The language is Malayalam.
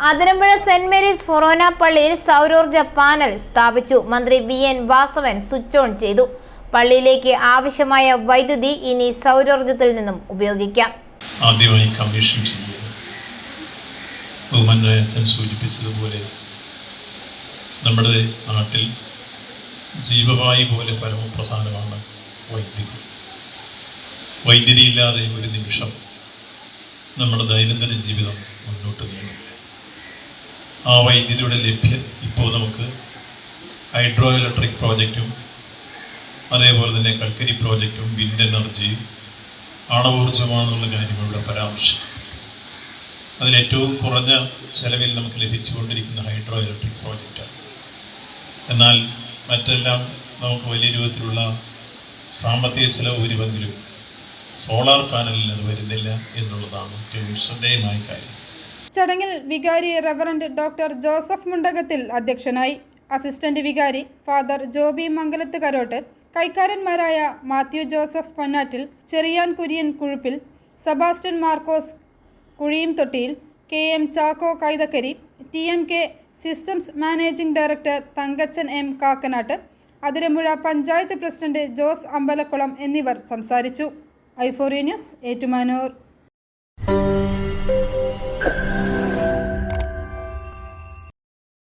അതിരമ്പുഴ സെന്റ് മേരീസ് ഫൊറോന പള്ളിയിൽ സൗരോർജ പാനൽ സ്ഥാപിച്ചു. മന്ത്രി V. N. Vasavan switch on ചെയ്തു. പള്ളിയിലേക്ക് ആവശ്യമായ വൈദ്യുതി ഇനി സൗരോർജത്തിൽ നിന്നും ഉപയോഗിക്കാം. ആദ്യമായി കമ്മീഷൻ സൂചിപ്പിച്ചതുപോലെ നമ്മുടെ നാട്ടിൽ ജീവവായു പോലെ പരമപ്രധാനമാണ് വൈദ്യുതി. വൈദ്യുതി ഇല്ലാതെ ഒരു നിമിഷം നമ്മുടെ ദൈനംദിന ജീവിതം മുന്നോട്ട് നീങ്ങും. ആ വൈദ്യുതിയുടെ ലഭ്യത ഇപ്പോൾ നമുക്ക് ഹൈഡ്രോ ഇലക്ട്രിക് പ്രോജക്റ്റും അതേപോലെ തന്നെ കൽക്കരി പ്രോജക്റ്റും വിൻഡ് എനർജി ആണവോർജമാണെന്നുള്ള കാര്യം ഇവിടെ പരാമർശിക്കും അതിലേറ്റവും കുറഞ്ഞ ചെലവിൽ നമുക്ക് ലഭിച്ചുകൊണ്ടിരിക്കുന്ന ഹൈഡ്രോ ഇലക്ട്രിക് പ്രോജക്റ്റാണ്. എന്നാൽ മറ്റെല്ലാം നമുക്ക് വലിയ രൂപത്തിലുള്ള സാമ്പത്തിക ചെലവ് വരുമെങ്കിലും സോളാർ പാനലിൽ അത് വരുന്നില്ല എന്നുള്ളതാണ് ശ്രദ്ധേയമായ കാര്യം. ചടങ്ങിൽ വികാരി റവറന്റ് ഡോക്ടർ ജോസഫ് മുണ്ടകത്തിൽ അധ്യക്ഷനായി. അസിസ്റ്റന്റ് വികാരി ഫാദർ ജോബി മംഗലത്ത് കരോട്ട്. കൈക്കാരന്മാരായ മാത്യു ജോസഫ് പൊന്നാറ്റിൽ ചെറിയാൻ കുര്യൻ കുഴുപ്പിൽ സെബാസ്റ്റ്യൻ മാർക്കോസ് കുഴിയും Thottiyil K M Chacko Kaithakkari T M K systems managing director Thankachan M Kakkanatt Athirampuzha panchayat president Jose Ambalakulam എന്നിവർ സംസാരിച്ചു. ഐഫോറിയ ന്യൂസ് ഏറ്റുമാനൂർ.